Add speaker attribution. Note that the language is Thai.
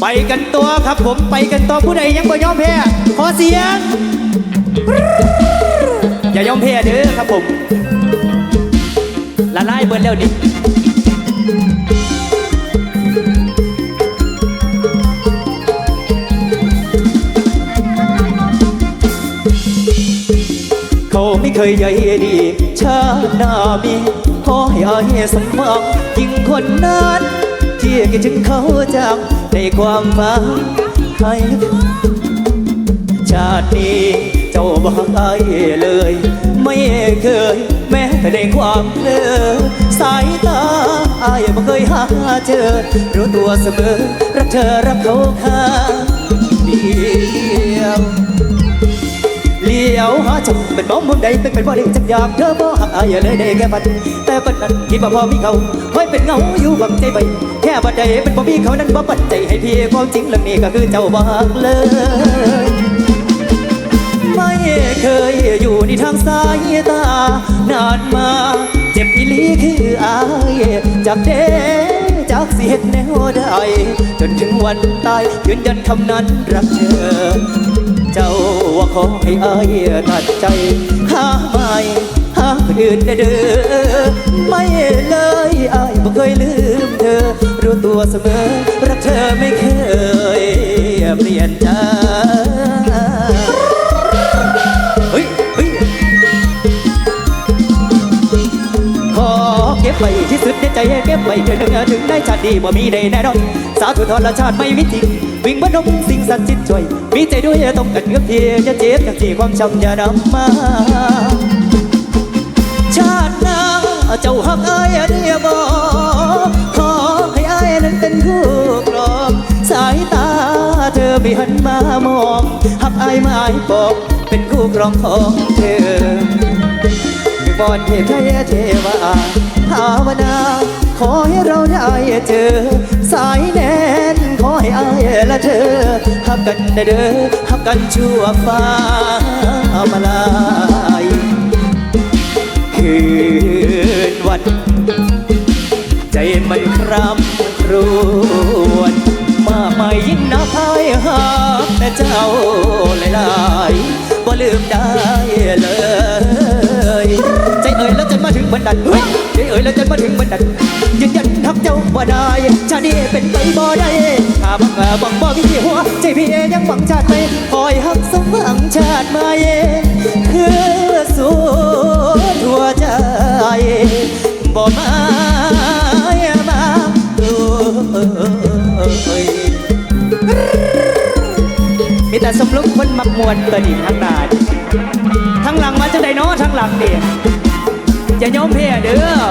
Speaker 1: ไปกันตัวครับผมไปกันตัวผู้ใดยังบ่ยอมแพ้ขอเสียง อย่ายอมแพ้เด้อครับผมละลายเบิดแล้วนี่เขาไม่เคยใยดีชาหน้ามีขอให้อายสมหวังยิ่งคนนั้น ที่คิดถึงเขาจากในความฝันให้ชาตินี้เจ้าบ่ให้เลย ไม่เคย แม้แต่ในความเพลอสายตาอายบ่เคยหาเจอรู้ตัวเสมอรักเธอรักเขาข้างดี จังเป็นบ้องมุมใดเป็นเป็นบ่ได้จักอยากเธอบ่หักอายเลยได้แค่ปัดแต่ปัดนั้นคิดว่าพอมีเขาคอยเป็นเงาอยู่บังใจไปแค่บัดใดเป็นบ่มีเขานั้นบ่ปัดใจให้พี่ความจริงเรื่องนี้ก็คือเจ้าบ่หักเลยไม่เคยอยู่ในทางสายตานานมาเจ็บอีลีคืออายจากเด้จากเสียดแนวใดจนถึงวันตายยืนยันคำนั้นรักเธอ อให้อายตัดใจหาไม่หาคนอื่นเด้อไม่เลยอายบ่เคยลืมเธอ รู้ตัวเสมอรักเธอไม่เคยเปลี่ยนใจ ไว้ที่สุดในใจเก็บไว้เธอหนึ่งถึงได้ชาติดีบ่มีใดแน่นอนสาธุทรชาติไม่มีจริงวิ่งบนมสิ่งศักดิ์สิทธิ์ช่วยมีใจด้วยต้องกันเงือบเทียจะเจ็บจากที่ความช้ำอย่านำมา ชาติหน้าเจ้าหักอายเดียบอขอให้อายนั้นเป็นคู่ครองสายตาเธอไม่หันมามองหักอายไม่บอกเป็นคู่ครองของเธอ บอนเทพเทวาภาวนา ขอให้เราได้เจอ สายแน่นขอให้อายและเธอหักกันเด้อหักกันชั่วฟ้ามาลายคืนวัน ใจมันครำครวญมาใหม่ยิ่งนับพายหากแต่เจ้าหลายๆบ่ลืมได้เลย แล้วจนมาถึงบันดันเฮ้ยเอ่ยแล้วจนมาถึงบันดันยืนยันทักเจ้าบ่ได้ชาตินี้เป็นไปบ่ได้ถ้าบังเออบังบ่มีหัวใจพี่ยังหวังชาติไปคอยหักสมหวังชาติมาเย่คือสุดหัวใจบ่มามาเอ้ยมีแต่สมลุกคนมักมวนตัวนี้ทั้งนานทั้งหลังมาจังไดเนาะทั้งหลังเดีย อย่ายอมแพ้เด้อ